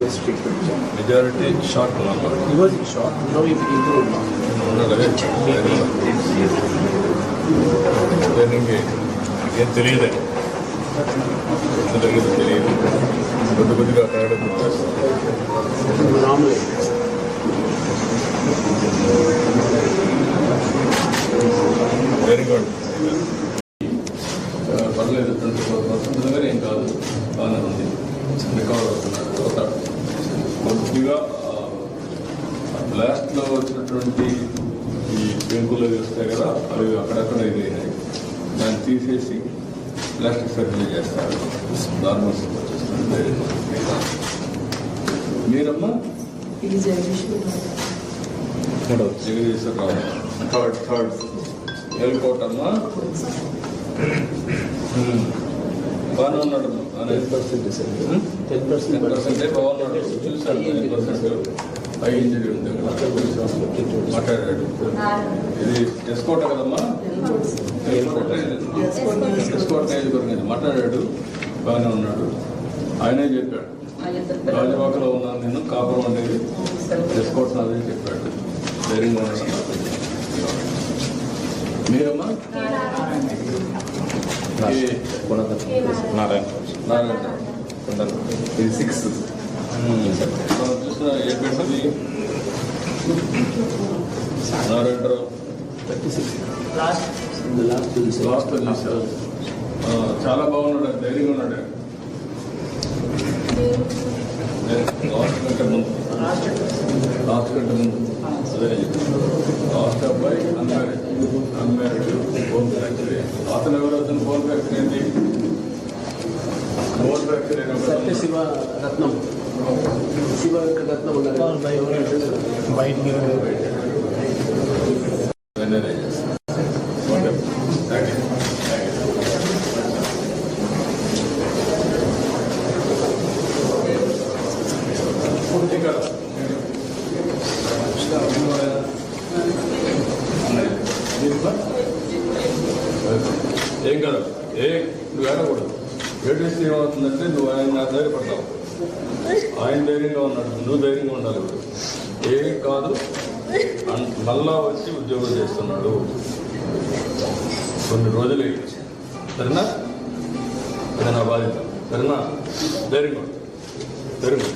Majority short he improved now. Training ఏం తెలియదు ఎంత జరిగిందో తెలియదు కొద్ది కొద్దిగా Normally. వెరీ గుడ్ పర్లేదు ట్వంటీ ఫోర్ పర్సెంట్ దగ్గర ఏం కాదు బాగానే ఉంది అవుతాడు కొద్దిగా బ్లాస్ట్లో వచ్చినటువంటి ఈ పెంకులు వస్తాయి కదా అవి అక్కడక్కడ ఇది అయినాయి దాన్ని తీసేసి ప్లాస్టిక్ సర్జరీ చేస్తారు. నార్మల్ మీరమ్మా? జగదీశ్వరరావు థర్డ్ థర్డ్ అమ్మా? బాగానే ఉన్నాడమ్మా. Ten percent ten percent injury ఉంది మాట్లాడాడు ఇది ఎస్కోట కదమ్మా? నియోజకవర్గం మాట్లాడాడు బాగానే ఉన్నాడు. ఆయనే చెప్పాడు. రాజవాకలో ఉన్నాను నేను కాపురం అనేది ఎస్కోట్ నాదని చెప్పాడు. ధైర్యంగా ఉన్నాడు. మీరమ్మా? ఈ ఇది సిక్స్ చూసిన ఏ నారాయణరావు లాస్ట్ చూసారు చాలా బాగున్నాడు ధైర్యంగా ఉన్నాడు లాస్ట్ కంటే ముందు లాస్ట్ కంటే ముందు అదే లాస్ట్ అబ్బాయి అన్మ్యారీడ్ అన్మ్యారీడ్ ఫోన్ ఫ్యాక్టరీ అతను ఎవరు అతను ఫోన్ ఫ్యాక్టరీ ఏంటి సత్య శివ రత్నం శివ రత్నం ఉన్నారు బయటికి వెన్నెల ఇక్కడ ఏం కాదు ఏ నువ్వు ఏడకూడదు ఏడిస్తే ఏమవుతుందంటే నువ్వు ఆయన ధైర్యపడతావు ఆయన ధైర్యంగా ఉన్నాడు. నువ్వు ధైర్యంగా ఉండాలి ఇప్పుడు. ఏం కాదు. మళ్ళా వచ్చి ఉద్యోగం చేస్తున్నాడు. కొన్ని రోజులు అయ్యి. సరేనా? ఇది నా బాధ్యత? సరేనా? ధైర్యంగా ధైర్యంగా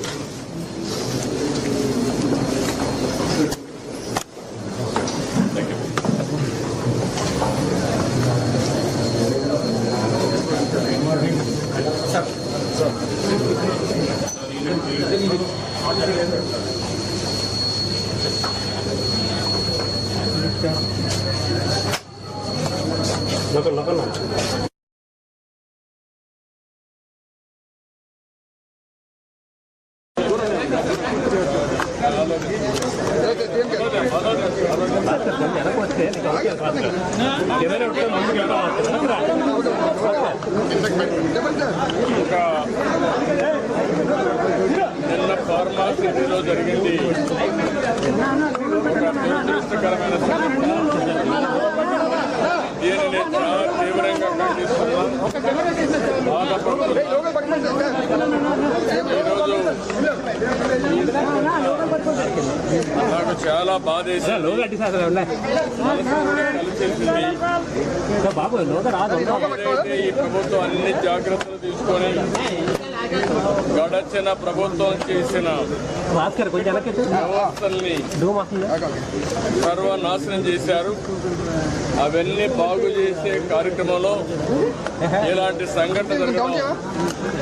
నిన్న చాలా ఏదైతే ఈ ప్రభుత్వం అన్ని జాగ్రత్తలు తీసుకొని గడచిన ప్రభుత్వం చేసిన వ్యవస్థల్ని సర్వనాశనం చేశారు. అవన్నీ బాగు చేసే కార్యక్రమంలో ఇలాంటి సంఘటన జరగడం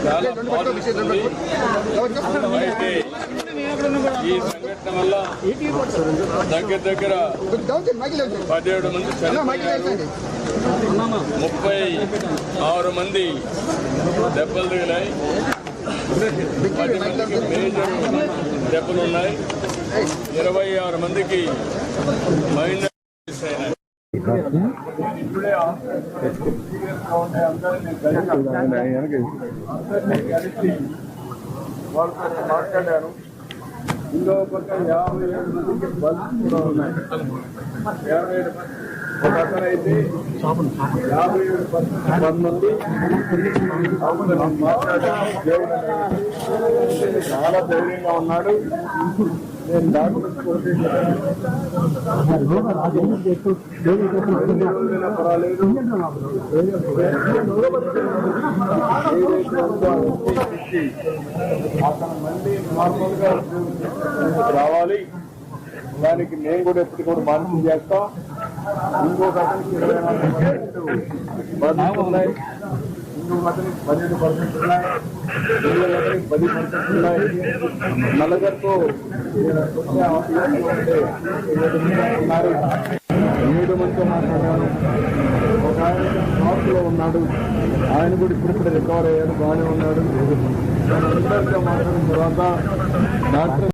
చాలా అయితే ఈ సంఘటన వల్ల దగ్గర దగ్గర పదిహేడు మంది చనిపోయారు. ముప్పై ఆరు మంది దెబ్బలు తగిలాయి. పది మందికి మేజర్ దెబ్బలు ఉన్నాయి. ఇరవై ఆరు మందికి మైనర్ అయినాయి ఇప్పుడే అందరినీ కలిసి వాళ్ళతో మాట్లాడారు. ఇంకో పక్క యాభై ఏడు మందికి బల్స్ కూడా ఉన్నాయి యాభై ఏడు ఒక అతను అయితే యాభై ఏడు పర్సెంట్ మంది మాట్లాడారు చాలా ధైర్యంగా ఉన్నాడు నేను డాక్టర్ కొడితే పర్వాలేదు ఏదైతే అతను మళ్ళీ రావాలి. దానికి నేను కూడా ఎప్పుడు కూడా బాధ్యత చేస్తాం. ఇంకొక అతనికి ఇరవై నాలుగు పర్సెంట్ ఉన్నాయి. ఇంకొక అతనికి పన్నెండు పర్సెంట్ ఉన్నాయి. ఇంకొక అతనికి పది పర్సెంట్ ఉన్నాయి. నలుగురితో ఉన్నారు ఏడు మందితో మాట్లాడాను ఒక ఆయన షాప్లో ఉన్నాడు. ఆయన కూడా ఇప్పుడు రికవర్ అయ్యాడు. బాగానే ఉన్నాడు. అందరితో మాట్లాడిన తర్వాత డాక్టర్